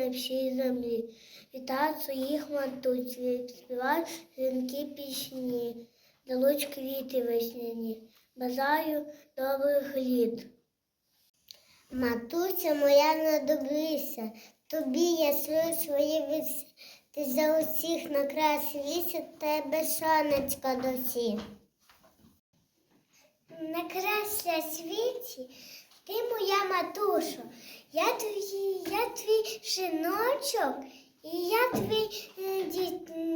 На всій землі. Вітають своїх матусь, співають дзвінки пісні, далуть квіти весняні. Бажаю добрих літ. Матуся моя надобрися, тобі я свою свої віс. Ти за усіх на край світі, тебе сонечко досі. На красля світі ти моя матушо, я твій, я твій шиночок, і я твій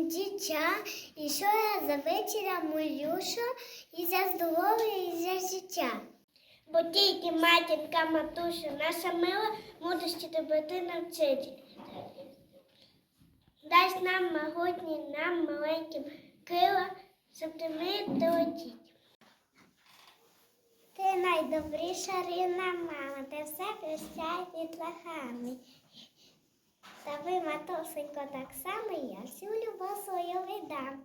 дитя, і що я за вечора молюша, і за здоров'я, і за життя. Бо тільки матінка матуша, наша мила, мудрості доброти навчить. Дасть нам могутні, нам маленьким крила, щоб ми долетіть. Ти найдобріша рідна мама, ти все прощає від лахами. Та ви, матусенько, так само, я всю любов свою віддам.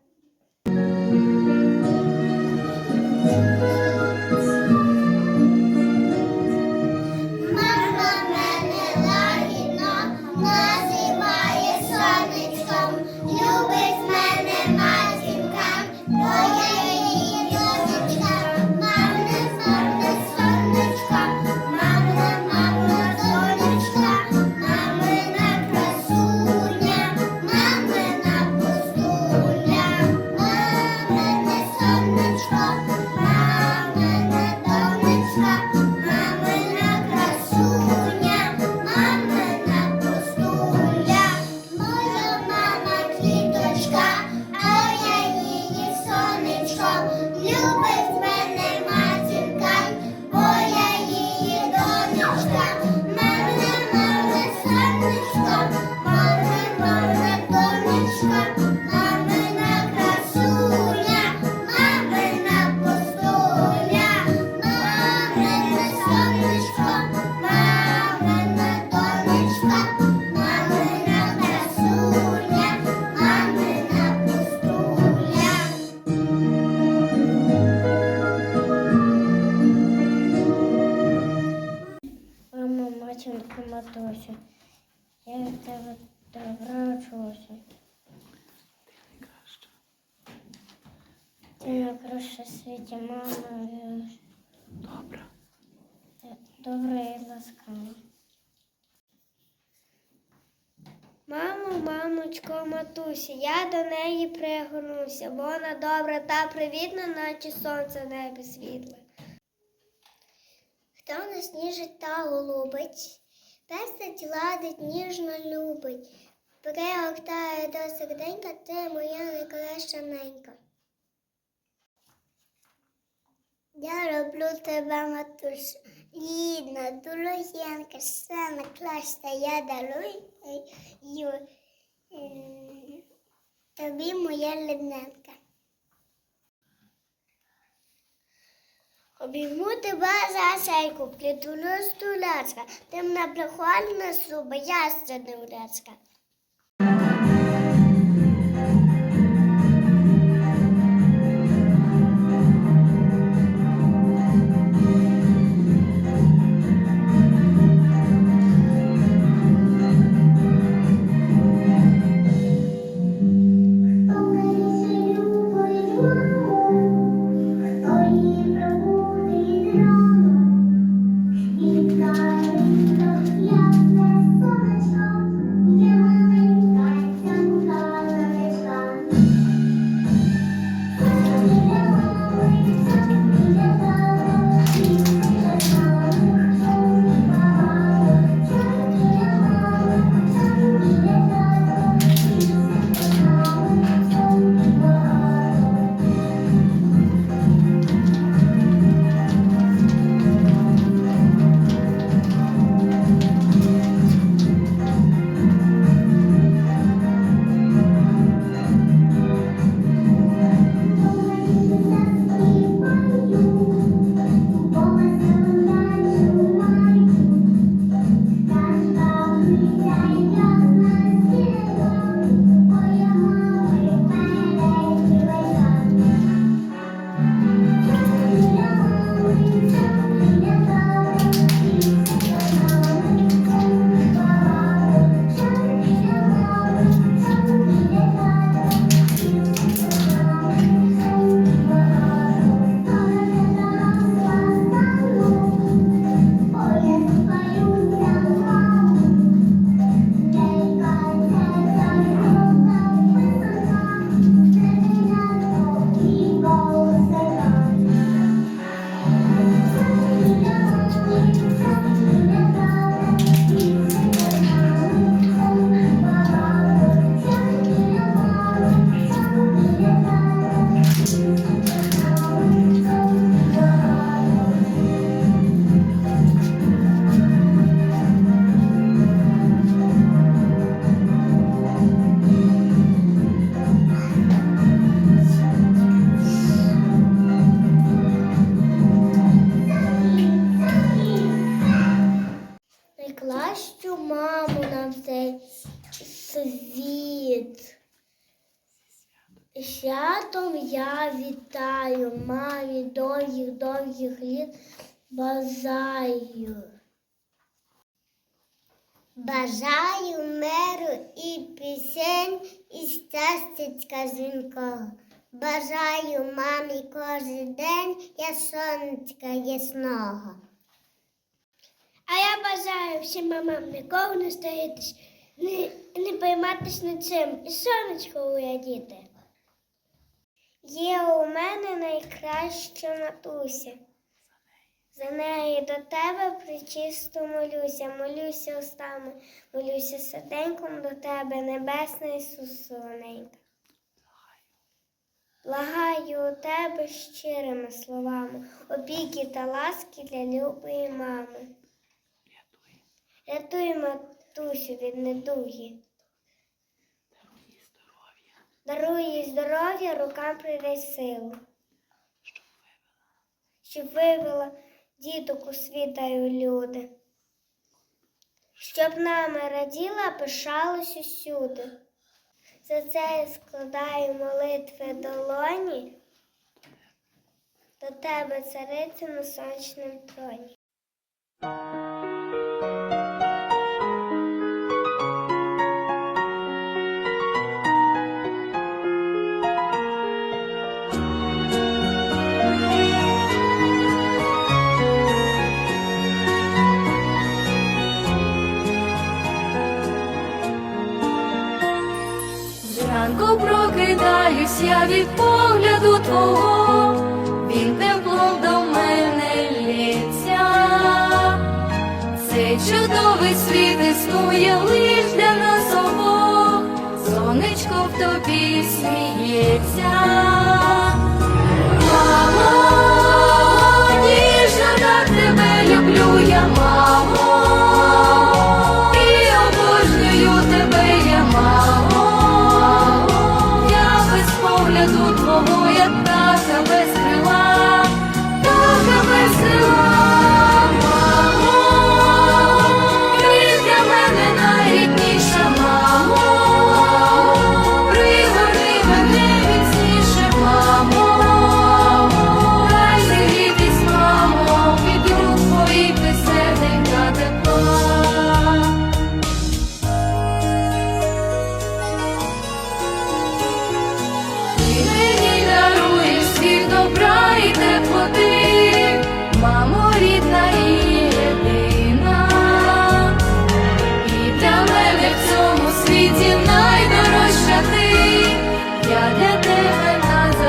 Тебе добра вчуся. Ти найкраща в світі, мама, Добре. добра і ласкава. Мамо, мамочко, матусі, я до неї пригорнуся, бо вона добра та привітна, наче сонце в небі світле. Хто нас ніжить та голубить, пестить, ладить, ніжно любить, пригортає до серденька, ти моя найкраща ненька. Я люблю тебе, матусь, рідна, дорогенька, саме класна, я дарую тобі моя ледненька. Обійму тебе за сейку, плітуну стулецька, темна прихвальна суба, я ще Святом я вітаю, мамі довгих довгих літ бажаю. Бажаю миру і пісень, і щастячка дзвінкого. Бажаю мамі кожен день я сонечка ясного. А я бажаю всім мамам нікого не стоїтись, не, не пойматись нічим і сонечко уядіти. Є у мене найкраща матуся. За неї до тебе причисто молюся, молюся устами, молюся серденьком до тебе, небесна Ісус солоненька. Благаю у тебе щирими словами, опіки та ласки для любої мами. Рятуй, матусю від недуги. Даруй їй здоров'я, рукам придай силу, щоб вивела діток у світа й у люди, щоб нами раділа, пишалась усюди. За це я складаю молитви долоні до тебе, цариця на сонячному троні. Від погляду твого, він теплом до мене лється. Цей чудовий світ існує лиш для нас обох, сонечко в тобі сміється. Мамо, ніжно так тебе люблю я, мамо,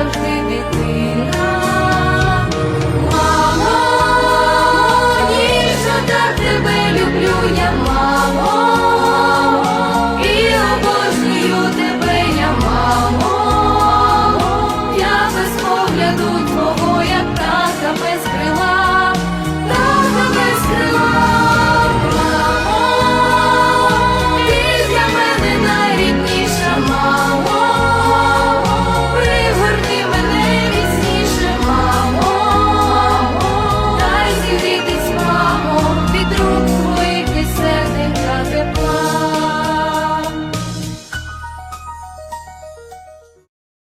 завжди ти.